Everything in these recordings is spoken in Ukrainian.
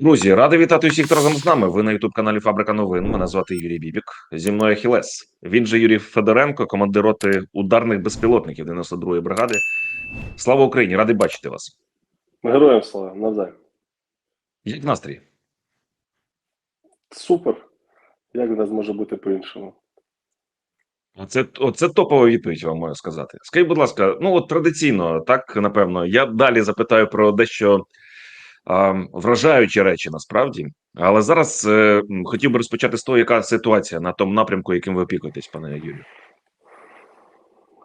Друзі, радий вітати усіх, хто разом з нами. Ви на youtube каналі Фабрика новин. Мене звати Юрій Бібік. Зі мною Ахілес. Він же Юрій Федоренко, командир роти ударних безпілотників 92-ї бригади. Слава Україні! Радий бачити вас. Героям слава, навзаєм. Як настрій? Супер. Як в нас може бути по-іншому? Оце, оце топова відповідь, вам можу сказати. Скажіть, будь ласка, ну от традиційно, так напевно, я далі запитаю про дещо вражаючі речі насправді. Але зараз е, хотів би розпочати з того, яка ситуація на тому напрямку, яким ви опікуєтесь, пане Юрію.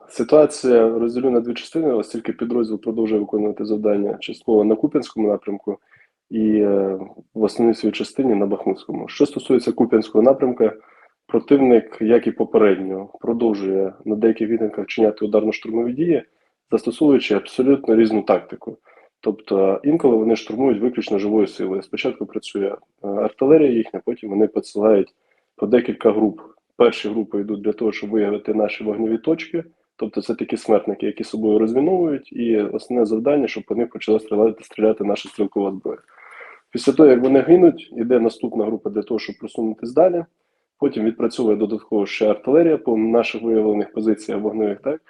Ситуація розділю на дві частини, оскільки підрозділ продовжує виконувати завдання частково на Куп'янському напрямку і е, в основній своїй частині на Бахмутському. Що стосується Куп'янського напрямка, противник, як і попередньо, продовжує на деяких відтинках вчиняти ударно-штурмові дії, застосовуючи абсолютно різну тактику. Тобто інколи вони штурмують виключно живою силою. Спочатку працює е, артилерія їхня, потім вони посилають по декілька груп. Перші групи йдуть для того, щоб виявити наші вогневі точки. Тобто це такі смертники, які собою розміновують, і основне завдання, щоб по них почала стріляти, стріляти наша стрілкова зброя. Після того, як вони гинуть, іде наступна група для того, щоб просунутися далі. Потім відпрацьовує додатково ще артилерія по наших виявлених позиціях вогневих, так?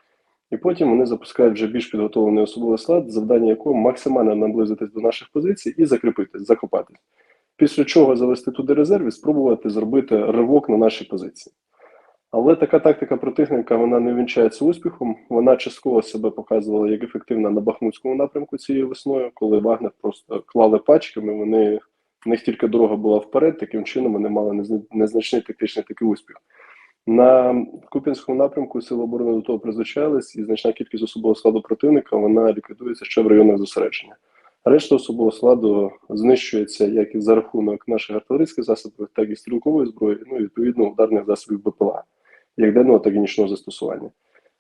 І потім вони запускають вже більш підготовлений особовий склад, завдання якого максимально наблизитись до наших позицій і закріпитись, закопатись. Після чого завести туди резерв і спробувати зробити ривок на наші позиції. Але така тактика противника вона не вінчається успіхом. Вона частково себе показувала як ефективна на Бахмутському напрямку цією весною, коли Вагнер просто клали пачками. Вони в них тільки дорога була вперед. Таким чином вони мали незна- незначний тактичний такий успіх. На Куп'янському напрямку сили оборони до того призвичайлись, і значна кількість особового складу противника вона ліквідується ще в районах зосередження. Решта особового складу знищується як і за рахунок наших артилерійських засобів, так і стрілкової зброї, ну і відповідно ударних засобів БПЛА як денного, так і нічного застосування.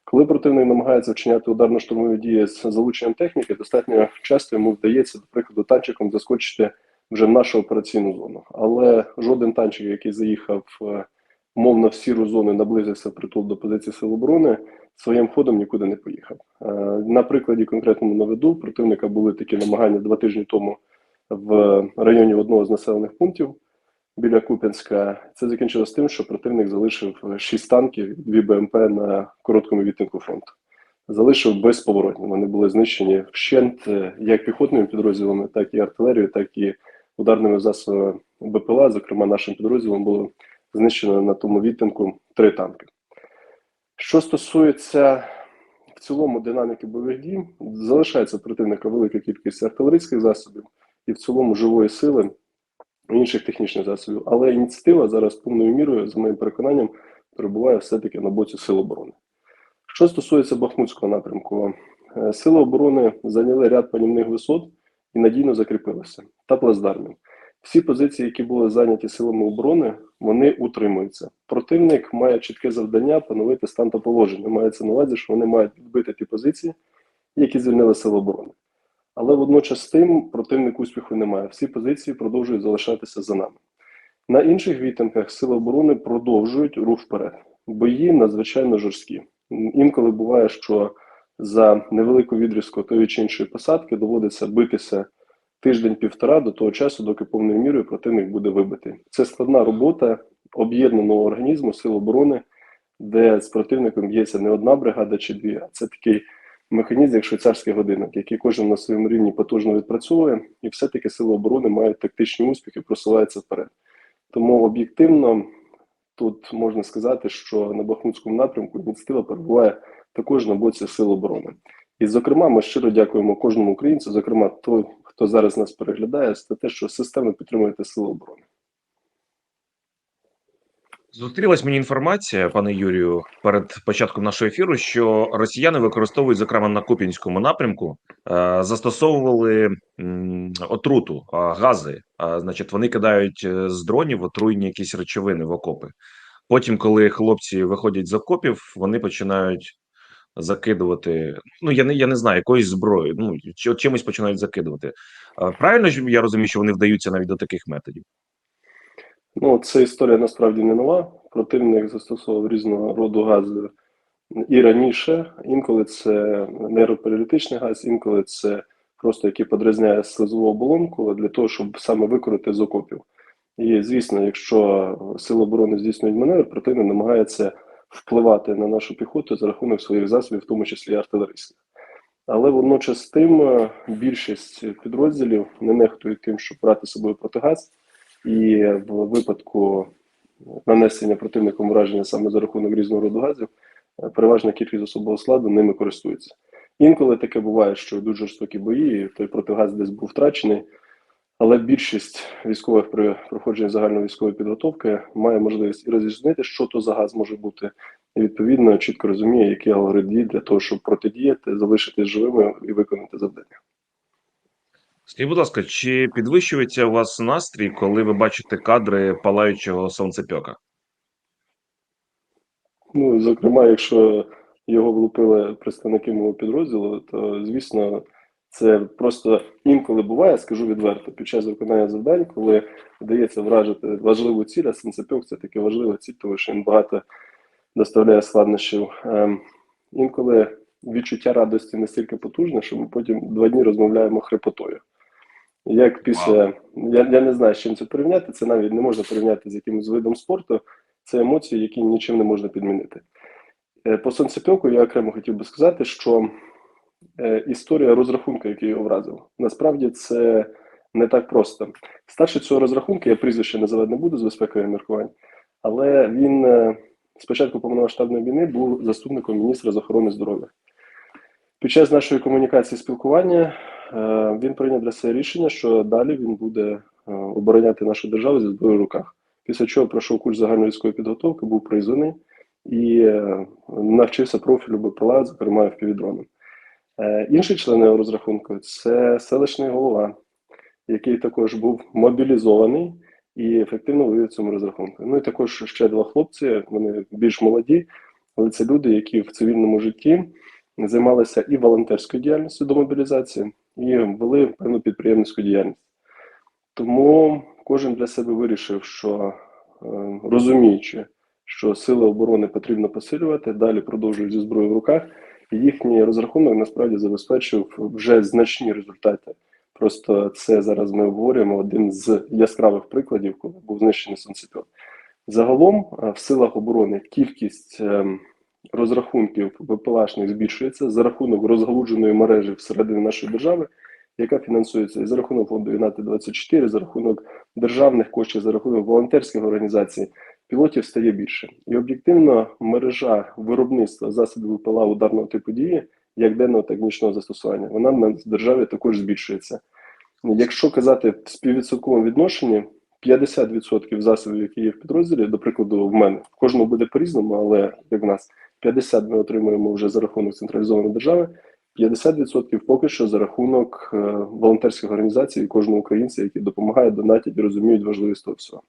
Коли противник намагається вчиняти ударно-штурмові дії з залученням техніки, достатньо часто йому вдається, до прикладу, танчиком заскочити вже в нашу операційну зону. Але жоден танчик, який заїхав е, мовно в сіру зону наблизився притул до позиції сил оборони, своїм ходом нікуди не поїхав. Е, На прикладі конкретному наведу противника були такі намагання два тижні тому в районі одного з населених пунктів біля Куп'янська. Це закінчилось тим, що противник залишив шість танків, дві БМП на короткому відтинку фронту. Залишив безповоротні. Вони були знищені вщент е, як піхотними підрозділами, так і артилерією, так і ударними засобами БПЛА. Зокрема, нашим підрозділом було знищено на тому відтинку три танки. Що стосується в цілому динаміки бойових дій, залишається противника велика кількість артилерійських засобів і в цілому живої сили інших технічних засобів. Але ініціатива зараз повною мірою, за моїм переконанням, перебуває все-таки на боці Сил оборони. Що стосується Бахмутського напрямку, е, Сили оборони зайняли ряд панівних висот і надійно закріпилися та плацдармів. Всі позиції, які були зайняті силами оборони, вони утримуються. Противник має чітке завдання поновити стан та положення. Мається на увазі, що вони мають відбити ті позиції, які звільнили сили оборони. Але водночас з тим противник успіху немає. Всі позиції продовжують залишатися за нами. На інших відтинках сили оборони продовжують рух вперед. Бої надзвичайно жорсткі. Інколи буває, що за невелику відрізку тої чи іншої посадки доводиться битися тиждень-півтора до того часу, доки повною мірою противник буде вибитий. Це складна робота об'єднаного організму сил оборони, де з противником б'ється не одна бригада чи дві, а це такий механізм, як швейцарський годинник, який кожен на своєму рівні потужно відпрацьовує, і все-таки сили оборони мають тактичні успіхи, просуваються вперед. Тому об'єктивно тут можна сказати, що на Бахмутському напрямку ініціатива перебуває також на боці сил оборони. І, зокрема, ми щиро дякуємо кожному українцю, зокрема, той, хто зараз нас переглядає, за те, що системно підтримуєте сили оборони. Зустрілась мені інформація, пане Юрію, перед початком нашого ефіру, що росіяни використовують, зокрема на Купінському напрямку, е, застосовували отруту, е, гази. Е, Значить, вони кидають з дронів отруйні якісь речовини в окопи. Потім, коли хлопці виходять з окопів, вони починають закидувати. Ну я не я не знаю, якоюсь зброєю. Ну чи чимось починають закидувати. Правильно ж я розумію, що вони вдаються навіть до таких методів. Ну, ця історія насправді не нова. Противник застосовував різного роду гази і раніше. Інколи це нейроперилітичний газ, інколи це просто який подрізняє слизову оболонку для того, щоб саме викорити з окопів. І звісно, якщо сили оборони здійснюють маневр, противник намагається впливати на нашу піхоту за рахунок своїх засобів, в тому числі артилерійських. Але водночас тим е, більшість підрозділів не нехтують тим, щоб брати з собою протигаз, і в випадку нанесення противником враження саме за рахунок різного роду газів, е, переважна кількість особового складу ними користується. Інколи таке буває, що йдуть жорстокі бої, той протигаз десь був втрачений, але більшість військових при проходженні загальної військової підготовки має можливість і розрізнити, що то за газ може бути, і відповідно чітко розуміє, який алгоритм дій для того, щоб протидіяти, залишитись живими і виконати завдання. Скажіть, будь ласка, чи підвищується у вас настрій, коли ви бачите кадри палаючого сонцепьока? Ну, зокрема, якщо його влупили представники мого підрозділу, то звісно, це просто інколи буває, скажу відверто, під час виконання завдань, коли вдається вражити важливу ціль, а сенцепьок це таке важлива ціль, тому що він багато доставляє складнощів. Ем, інколи відчуття радості настільки потужне, що ми потім два дні розмовляємо хрипотою. Як після я, я не знаю, з чим це порівняти. Це навіть не можна порівняти з якимось видом спорту. Це емоції, які нічим не можна підмінити. Е, По сонцепьоку я окремо хотів би сказати, що історія розрахунку, який його вразив, насправді це не так просто. Старший цього розрахунку, я прізвище називати не буду з безпекових міркувань, але він е, спочатку повномасштабної війни був заступником міністра з охорони здоров'я. Під час нашої комунікації спілкування е, він прийняв для себе рішення, що далі він буде е, обороняти нашу державу зі зброєю в руках. Після чого пройшов курс загальної військової підготовки, був призваний і е, навчився профілю БПЛА, зокрема впівдроном. Е, інший член його розрахунку це селищний голова, який також був мобілізований і ефективно вивів цьому розрахунку. Ну і також ще два хлопці, вони більш молоді, але це люди, які в цивільному житті займалися і волонтерською діяльністю до мобілізації, і вели певну підприємницьку діяльність. Тому кожен для себе вирішив, що е, розуміючи, що сили оборони потрібно посилювати, далі продовжують зі зброєю в руках. Їхній розрахунок насправді забезпечив вже значні результати. Просто це зараз ми обговорюємо один з яскравих прикладів, коли був знищений сонцепьот. Загалом е, в силах оборони кількість ем, розрахунків ВПЛАшних збільшується за рахунок розгалудженої мережі всередині нашої держави, яка фінансується і за рахунок фонду ЮНАТИ 24 за рахунок державних коштів, за рахунок волонтерських організацій. Пілотів стає більше, і об'єктивно мережа виробництва засобів ВПЛА ударного типу дії, як денного так і нічного застосування, вона в державі також збільшується. Якщо казати в співвідсотковому відношенні, 50% засобів, які є в підрозділі, до прикладу, в мене в кожному буде по-різному, але як в нас 50 ми отримуємо вже за рахунок централізованої держави, 50% поки що за рахунок е, волонтерських організацій кожного українця, які допомагають, донатять і розуміють важливість того всього.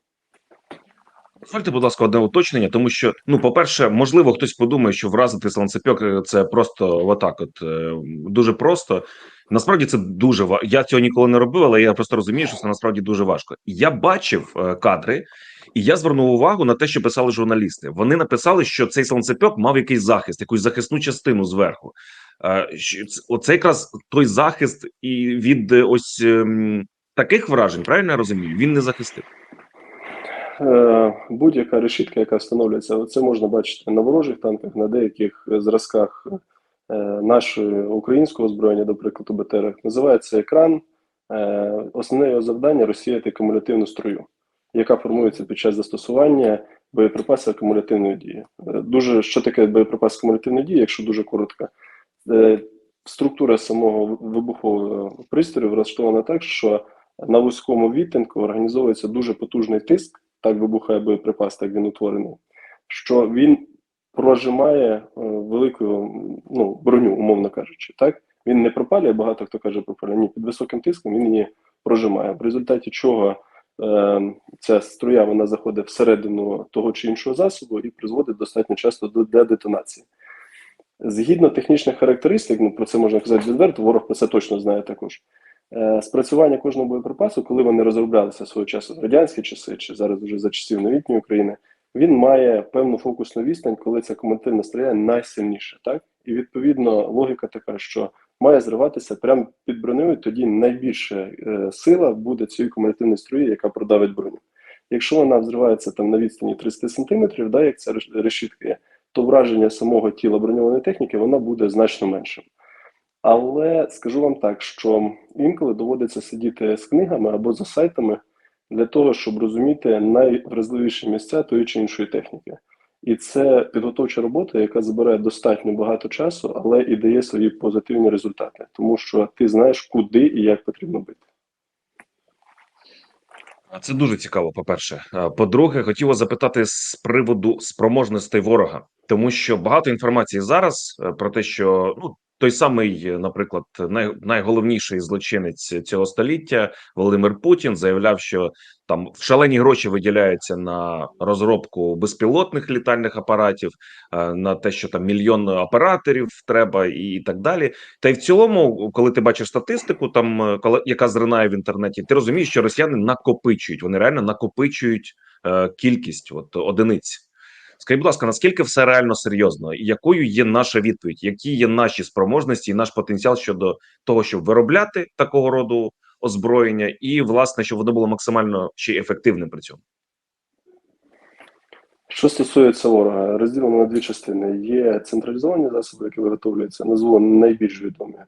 Дозвольте, будь ласка, одне уточнення, тому що ну, по-перше, можливо, хтось подумає, що вразити сланцепьок е, це просто отак, от е, дуже просто. Насправді це дуже важко. Я цього ніколи не робив, але я просто розумію, що це насправді дуже важко. Я бачив е, кадри, і я звернув увагу на те, що писали журналісти. Вони написали, що цей сланцепьок мав якийсь захист, якусь захисну частину зверху. Оце якраз той захист і від ось ем, таких вражень, правильно я розумію? Він не захистив. Е, будь-яка решітка, яка встановлюється, це можна бачити на ворожих танках, на деяких зразках е, нашого українського озброєння, до прикладу БТР, називається екран. Е, Основне його завдання розсіяти кумулятивну струю, яка формується під час застосування боєприпасів акумулятивної дії. Дуже що таке боєприпас акумулятивної дії, якщо дуже коротко. Структура самого вибухового пристрою влаштована так, що на вузькому відтинку організовується дуже потужний тиск, так вибухає боєприпас, так він утворений, що він прожимає е, велику ну, броню, умовно кажучи. Так? Він не пропалює, багато хто каже пропалює. Ні, під високим тиском він її прожимає. В результаті чого е, ця струя вона заходить всередину того чи іншого засобу і призводить достатньо часто до для детонації. Згідно технічних характеристик, ну про це можна казати відверто, ворог про це точно знає також. Е, спрацювання кожного боєприпасу, коли вони розроблялися свого часу в радянські часи, чи зараз вже за часів новітньої України, він має певну фокусну відстань, коли ця кумулятивна стріляє найсильніше. Так? І відповідно логіка така, що має зриватися прямо під бронею. Тоді найбільша е, сила буде цієї кумулятивної струї, яка продавить броню. Якщо вона взривається там на відстані 30 см, да, як ця реш- решітка є, то враження самого тіла броньованої техніки вона буде значно меншим. Але скажу вам так, що інколи доводиться сидіти з книгами або за сайтами для того, щоб розуміти найвразливіші місця тої чи іншої техніки. І це підготовча робота, яка забирає достатньо багато часу, але і дає свої позитивні результати, тому що ти знаєш, куди і як потрібно бити. Це дуже цікаво. По-перше, по-друге, хотів запитати з приводу спроможностей ворога, тому що багато інформації зараз е, про те, що ну той самий, наприклад, най, найголовніший злочинець цього століття Володимир Путін заявляв, що там шалені гроші виділяються на розробку безпілотних літальних апаратів, е, на те, що там мільйон операторів треба, і так далі. Та й в цілому, коли ти бачиш статистику, там е, яка зринає в інтернеті, ти розумієш, що росіяни накопичують. Вони реально накопичують е, кількість от одиниць. Скажіть, будь ласка, наскільки все реально серйозно, якою є наша відповідь, які є наші спроможності і наш потенціал щодо того, щоб виробляти такого роду озброєння, і власне, щоб воно було максимально ще ефективним при цьому? Що стосується ворога, розділено на дві частини. Є централізовані засоби, які виготовлюються, назву найбільш відомі.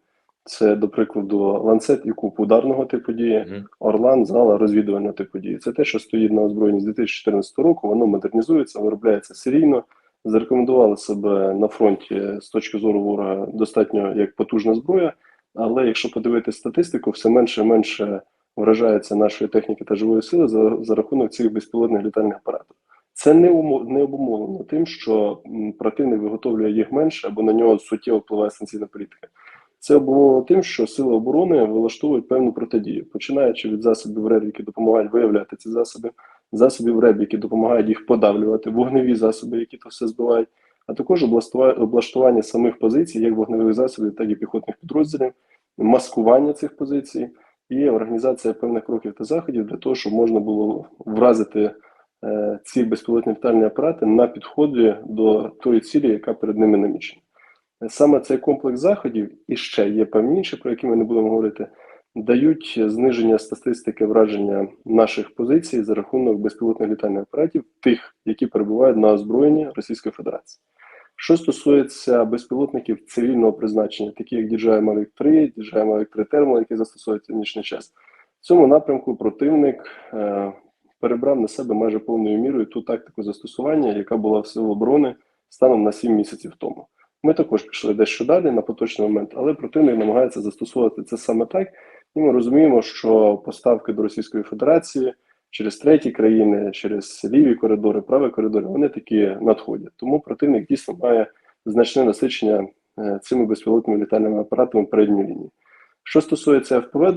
Це, до прикладу, ланцет і куб ударного типу дії, Мгм. Орлан, зала розвідувального типу дії. Це те, що стоїть на озброєнні з 2014 року, воно модернізується, виробляється серійно. Зарекомендували себе на фронті з точки зору ворога достатньо як потужна зброя. Але якщо подивитися статистику, все менше і менше вражається нашої техніки та живої сили за, за рахунок цих безпілотних літальних апаратів. Це не умо- не обумовлено тим, що противник виготовлює їх менше або на нього суттєво впливає санкційна політика. Це обумовлено тим, що сили оборони вилаштовують певну протидію, починаючи від засобів РЕБ, які допомагають виявляти ці засоби, засобів РЕБ, які допомагають їх подавлювати, вогневі засоби, які то все збивають, а також облаштува- облаштування самих позицій, як вогневих засобів, так і піхотних підрозділів, маскування цих позицій і організація певних кроків та заходів для того, щоб можна було вразити е, ці безпілотні літальні апарати на підході до тої цілі, яка перед ними намічена. Саме цей комплекс заходів і ще є певні інші, про які ми не будемо говорити, дають зниження статистики враження наших позицій за рахунок безпілотних літальних апаратів, тих, які перебувають на озброєнні Російської Федерації. Що стосується безпілотників цивільного призначення, такі як DJI Mavic 3, DJI Mavic 3 Thermal, які застосовуються в нічний час, в цьому напрямку противник е, перебрав на себе майже повною мірою ту тактику застосування, яка була в сил оборони станом на 7 місяців тому. Ми також пішли дещо далі на поточний момент, але противник намагається застосовувати це саме так, і ми розуміємо, що поставки до Російської Федерації через треті країни, через ліві коридори, праві коридори, вони такі надходять. Тому противник дійсно має значне насичення е, цими безпілотними літальними апаратами передньої лінії. Що стосується ФПВ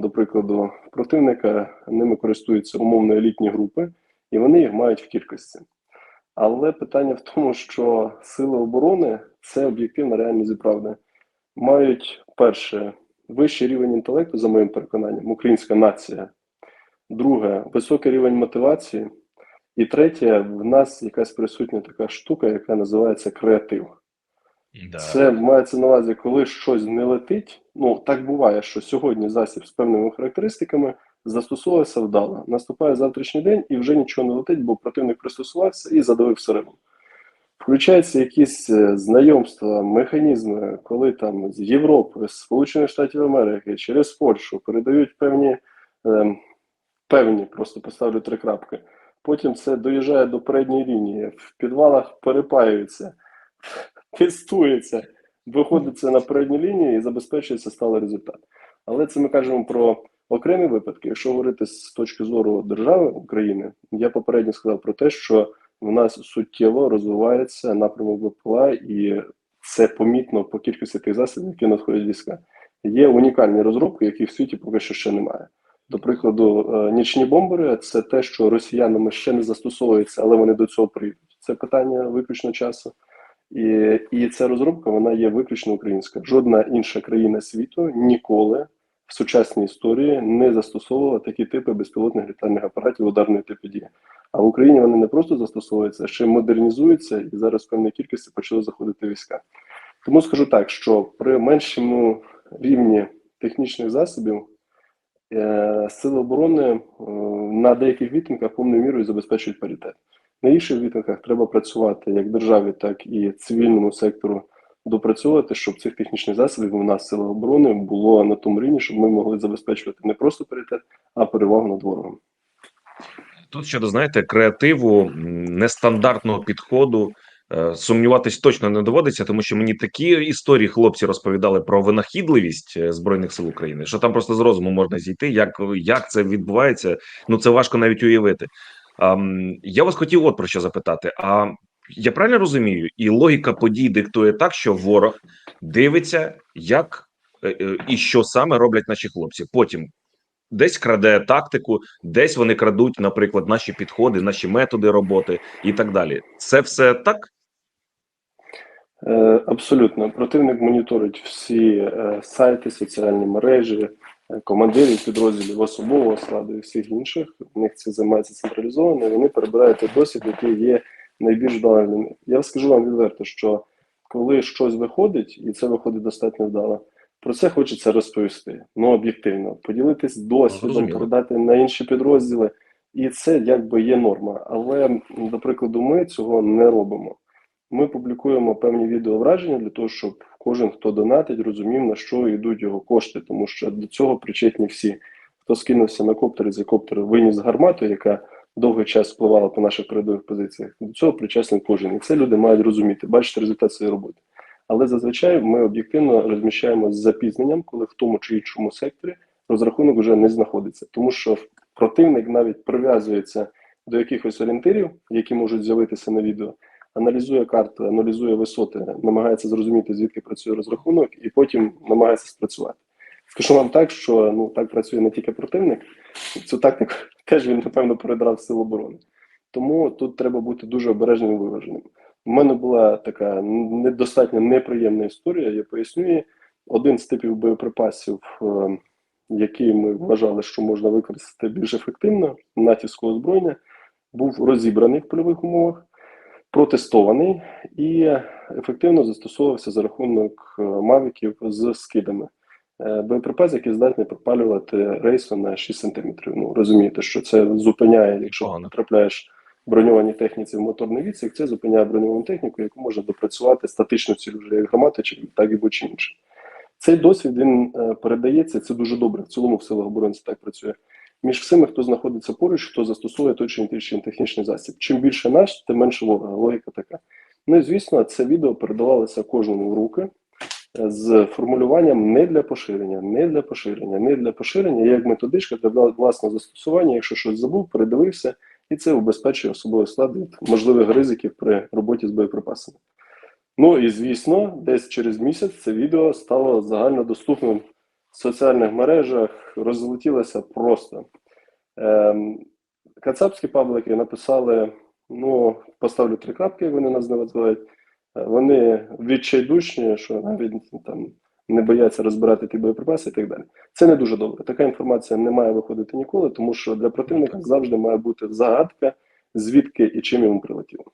до прикладу, противника ними користуються умовно елітні групи, і вони їх мають в кількості. Але питання в тому, що сили оборони це об'єктивна реальність і правда. Мають перше вищий рівень інтелекту, за моїм переконанням, українська нація. Друге високий рівень мотивації. І третє, в нас якась присутня така штука, яка називається креатив. Це мається на увазі, коли щось не летить. Ну так буває, що сьогодні засіб з певними характеристиками застосовувався вдало. Наступає завтрашній день і вже нічого не летить, бо противник пристосувався і задавив всередину. Включаються якісь е, знайомства, механізми, коли там з Європи, з Сполучених Штатів Америки через Польщу передають певні, е, певні, просто поставлю три крапки. Потім це доїжджає до передньої лінії, в підвалах перепаюється, тестується, виходить це на передню лінію і забезпечується сталий результат. Але це ми кажемо про окремі випадки. Якщо говорити з точки зору держави України, я попередньо сказав про те, що в нас суттєво розвивається напрямок БПЛА, і це помітно по кількості тих засобів, які надходять війська. Є унікальні розробки, яких в світі поки що ще немає. До прикладу, е, нічні бомбери це те, що росіянами ще не застосовується, але вони до цього прийдуть. Це питання виключно часу. І, і ця розробка вона є виключно українська. Жодна інша країна світу ніколи в сучасній історії не застосовувала такі типи безпілотних літальних апаратів ударної типу дії. А в Україні вони не просто застосовуються, а ще модернізуються, і зараз в певній кількості почали заходити війська. Тому скажу так, що при меншому рівні технічних засобів е, сили оборони е, на деяких відтинках повною мірою забезпечують паритет. На інших відтинках треба працювати як державі, так і цивільному сектору допрацьовувати, щоб цих технічних засобів у нас сили оборони було на тому рівні, щоб ми могли забезпечувати не просто паритет, а перевагу над ворогом. Тут щодо знаєте креативу, нестандартного підходу. е, Сумніватись точно не доводиться, тому що мені такі історії хлопці розповідали про винахідливість е, збройних сил України, що там просто з розуму можна зійти. Як, як це відбувається? Ну це важко навіть уявити. А, я вас хотів от про що запитати. А я правильно розумію, і логіка подій диктує так, що ворог дивиться, як е, і що саме роблять наші хлопці. Потім десь краде тактику, десь вони крадуть, наприклад, наші підходи, наші методи роботи і так далі. Це все так. Е, Абсолютно. Противник моніторить всі е, сайти, соціальні мережі, е, командирів підрозділів особового складу і всіх інших. У них це займається централізовано. Вони перебирають той досвід, який є найбільш вдалим. Я скажу вам відверто, що коли щось виходить, і це виходить достатньо вдало, про це хочеться розповісти. Ну об'єктивно, поділитись досвідом, Зрозуміло. передати на інші підрозділи. І це якби є норма. Але, до прикладу, ми цього не робимо. Ми публікуємо певні відео враження для того, щоб кожен, хто донатить, розумів, на що йдуть його кошти, тому що до цього причетні всі. Хто скинувся на коптер і з коптера виніс гармату, яка довгий час впливала по наших передових позиціях. До цього причасний кожен. І це люди мають розуміти, бачити результат своєї роботи. Але зазвичай ми об'єктивно розміщаємо з запізненням, коли в тому чи іншому секторі розрахунок вже не знаходиться, тому що противник навіть прив'язується до якихось орієнтирів, які можуть з'явитися на відео аналізує карти, аналізує висоти, намагається зрозуміти, звідки працює розрахунок, і потім намагається спрацювати. Скажу вам так, що ну так працює не тільки противник, цю тактику теж він напевно передрав з сил оборони. Тому тут треба бути дуже обережним і виваженим. У мене була така недостатньо неприємна історія. Я поясню її. Один з типів боєприпасів, е, який ми вважали, що можна використати більш ефективно, натівського озброєння, був розібраний в польових умовах протестований і ефективно застосовувався за рахунок е, мавіків з скидами. Е, Боєприпас, який здатний пропалювати рейсу на 6 см. Ну розумієте, що це зупиняє, якщо потрапляєш броньованій техніці в моторний відсік, це зупиняє броньовану техніку, яку можна допрацювати статичну ціль вже як чи так і будь-чи інше. Цей досвід він е, передається. Це дуже добре. В цілому в силах оборони це так працює між всіми, хто знаходиться поруч, хто застосовує той чи інший технічний засіб. Чим більше наш, тим менше ворога. Логіка така. Ну і звісно, це відео передавалося кожному в руки е, з формулюванням не для поширення, не для поширення, не для поширення, як методичка для власного застосування. Якщо щось забув, передивився, і це убезпечує особовий склад від можливих ризиків при роботі з боєприпасами. Ну і звісно, десь через місяць це відео стало загальнодоступним в соціальних мережах, розлетілося просто. Ем, Кацапські паблики написали: ну, поставлю три крапки, як вони нас називають. Е, Вони відчайдушні, що навіть там не бояться розбирати ті боєприпаси і так далі. Це не дуже добре. Така інформація не має виходити ніколи, тому що для противника завжди має бути загадка, звідки і чим йому прилетіло.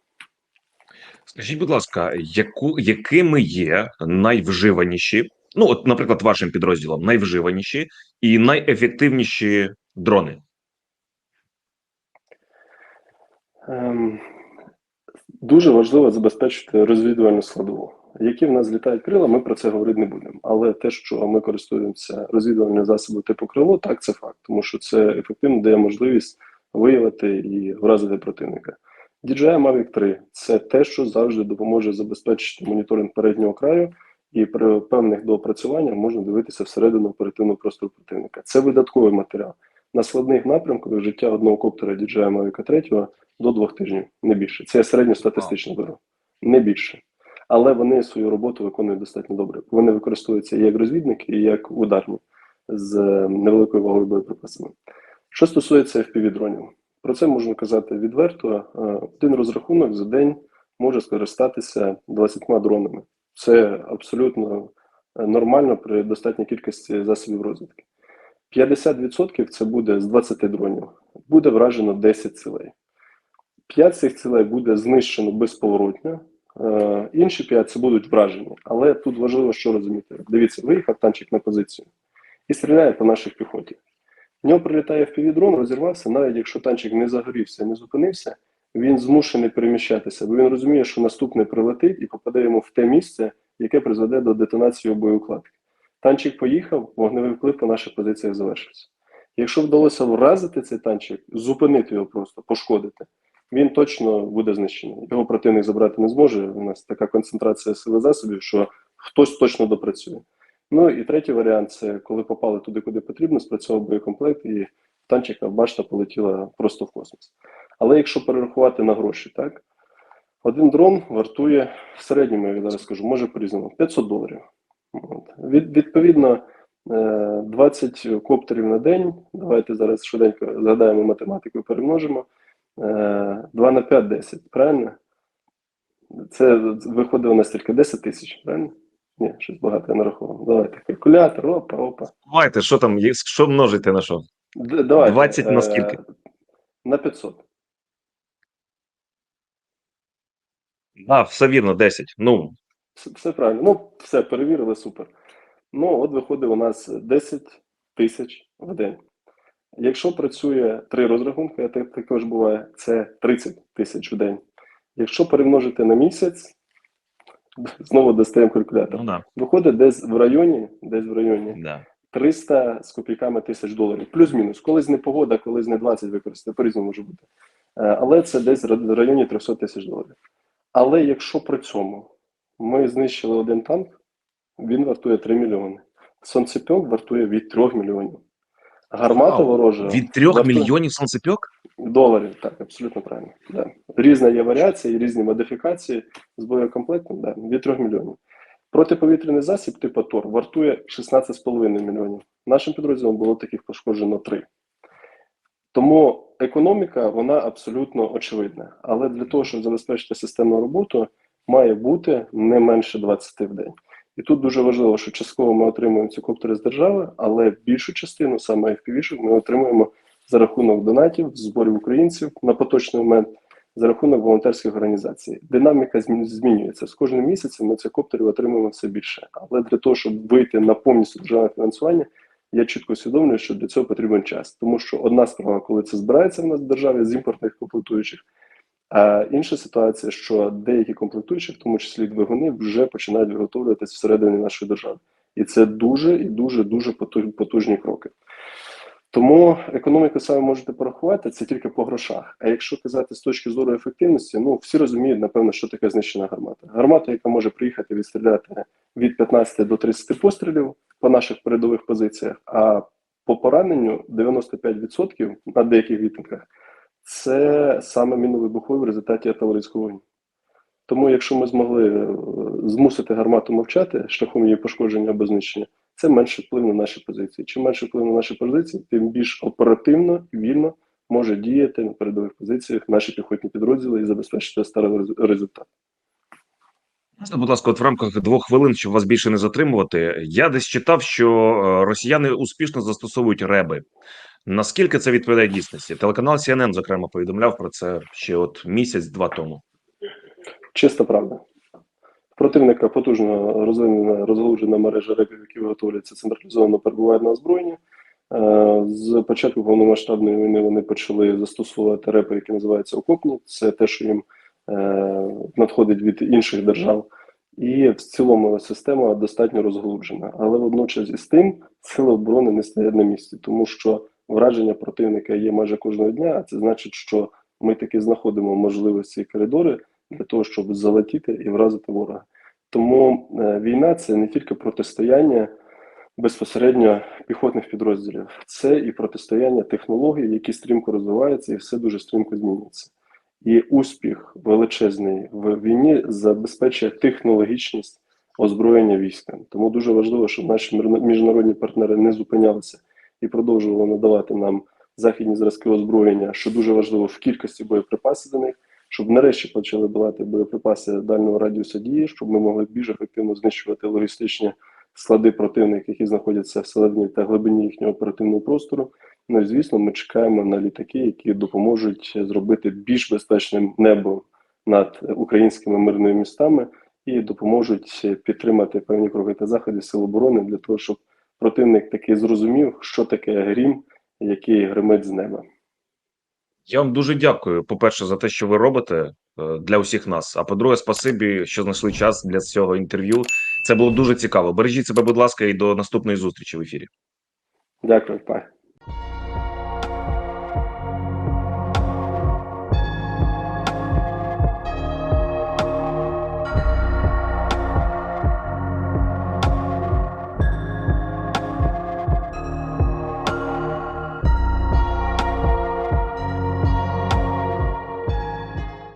Скажіть, будь ласка, яку якими є найвживаніші, ну от, наприклад, вашим підрозділом найвживаніші і найефективніші дрони? Ем, дуже важливо забезпечити розвідувальну складову. Які в нас злітають крила, ми про це говорити не будемо. Але те, що ми користуємося розвідувальними засобами типу крило, так це факт, тому що це ефективно дає можливість виявити і вразити противника. DJI Mavic 3 це те, що завжди допоможе забезпечити моніторинг переднього краю, і при певних доопрацюваннях можна дивитися всередину оперативного простору противника. Це видатковий матеріал. На складних напрямках життя одного коптера DJI Mavic 3 до двох тижнів, не більше. Це я середньостатистично беру, не більше. Але вони свою роботу виконують достатньо добре. Вони використовуються і як розвідники, і як ударні з е, невеликою вагою боєприпасами. Що стосується FPV-дронів, про це можна казати відверто. Е, Один розрахунок за день може скористатися 20 дронами. Це абсолютно е, нормально при достатній кількості засобів розвідки. 50% це буде з 20 дронів, буде вражено 10 цілей. 5 цих цілей буде знищено безповоротно, інші 5 це будуть вражені. Але тут важливо, що розуміти. Дивіться, виїхав танчик на позицію і стріляє по наших піхоті. В нього прилітає в впівдрон, розірвався, навіть якщо танчик не загорівся, не зупинився, він змушений переміщатися, бо він розуміє, що наступний прилетить і попаде йому в те місце, яке призведе до детонації боєукладки. Танчик поїхав, вогневий вплив по наших позиціях завершився. Якщо вдалося вразити цей танчик, зупинити його просто, пошкодити, він точно буде знищений. Його противник забрати не зможе. У нас така концентрація сили засобів, що хтось точно допрацює. Ну і третій варіант це коли попали туди, куди потрібно, спрацьовував боєкомплект, і танчика башта полетіла просто в космос. Але якщо перерахувати на гроші, так один дрон вартує в середньому, я зараз скажу, може по-різному 500 доларів. Від, відповідно, е, 20 коптерів на день. Давайте зараз швиденько згадаємо математику і перемножимо. Е, 2 на 5 – 10, правильно? Це виходить у нас тільки 10 тисяч, правильно? Ні, щось багато я нарахував. Давайте калькулятор, опа, опа. Давайте, що там, є- що множити на що? Д- Давайте, 20 на е, скільки? На 500. А, все вірно, 10. Ну, Все, все правильно. Ну, все, перевірили, супер. Ну, от виходить у нас 10 тисяч в день. Якщо працює три розрахунки, а так також буває, це 30 тисяч в день. Якщо перемножити на місяць, знову достаємо калькулятор. ну да, Виходить десь в районі, десь в районі да. 300 з копійками тисяч доларів. Плюс-мінус. Колись не погода, колись не 20 використати, по-різному може бути. Е, Але це десь в районі 300 тисяч доларів. Але якщо при цьому ми знищили один танк, він вартує 3 мільйони. Сонцепьок вартує від 3 мільйонів. Гармата Вау. ворожа Від 3 вартує- мільйонів сонцепьок? доларів, так, абсолютно правильно. Да. Різна є варіація, різні модифікації з боєкомплектом, да, від 3 мільйонів. Протиповітряний засіб типу ТОР вартує 16,5 мільйонів. Нашим підрозділом було таких пошкоджено 3. Тому економіка вона абсолютно очевидна. Але для того, щоб забезпечити системну роботу, має бути не менше 20 в день. І тут дуже важливо, що частково ми отримуємо ці коптери з держави, але більшу частину саме FPV-шок ми отримуємо за рахунок донатів, зборів українців на поточний момент, за рахунок волонтерських організацій. Динаміка змін- змінюється з кожним місяцем. Ми цих коптерів отримуємо все більше. Але для того, щоб вийти на повністю державне фінансування, я чітко усвідомлюю, що для цього потрібен час. Тому що одна справа, коли це збирається в нас в державі з імпортних комплектуючих, а інша ситуація, що деякі комплектуючі, в тому числі двигуни, вже починають виготовлюватися всередині нашої держави. І це дуже і дуже дуже потуж- потужні кроки. Тому економіку саме можете порахувати це тільки по грошах. А якщо казати з точки зору ефективності, ну всі розуміють, напевно, що таке знищена гармата. Гармата, яка може приїхати відстріляти від 15 до 30 пострілів по наших передових позиціях, а по пораненню 95% на деяких відтинках це саме міновибухові в результаті артилерійського вогню. Тому, якщо ми змогли е, змусити гармату мовчати шляхом її пошкодження або знищення, це менше вплив на наші позиції. Чим менше вплив на наші позиції, тим більш оперативно і вільно може діяти на передових позиціях наші піхотні підрозділи і забезпечити старий результат. Будь ласка, от в рамках двох хвилин, щоб вас більше не затримувати. Я десь читав, що е, росіяни успішно застосовують реби. Наскільки це відповідає дійсності? Телеканал CNN, зокрема, повідомляв про це ще от місяць-два тому. Чиста правда. Противника потужно розвинена розгалужена мережа репів, які виготовляються централізовано перебувають на озброєнні. Е, З початку повномасштабної війни вони почали застосовувати репи, які називаються окопні. Це те, що їм надходить від інших держав. І в цілому система достатньо розгалуджена. Але водночас із тим сили оборони не стоять на місці, тому що враження противника є майже кожного дня. А це значить, що ми таки знаходимо можливості і коридори для того, щоб залетіти і вразити ворога. Тому е, війна це не тільки протистояння безпосередньо піхотних підрозділів, це і протистояння технологій, які стрімко розвиваються, і все дуже стрімко змінюється. І успіх величезний в війні забезпечує технологічність озброєння війська. Тому дуже важливо, щоб наші міжна- міжнародні партнери не зупинялися і продовжували надавати нам західні зразки озброєння, що дуже важливо в кількості боєприпасів до них, щоб нарешті почали давати боєприпаси дальнього радіусу дії, щоб ми могли більш ефективно знищувати логістичні склади противника, які знаходяться всередині та глибині їхнього оперативного простору. Ну і звісно, ми чекаємо на літаки, які допоможуть зробити більш безпечним небо над українськими мирними містами і допоможуть підтримати певні кроки та заходи Сил оборони для того, щоб противник таки зрозумів, що таке грім, який гримить з неба. Я вам дуже дякую. По-перше, за те, що ви робите е, для усіх нас. А по-друге, спасибі, що знайшли час для цього інтерв'ю. Це було дуже цікаво. Бережіть себе, будь ласка, і до наступної зустрічі в ефірі. Дякую, пай.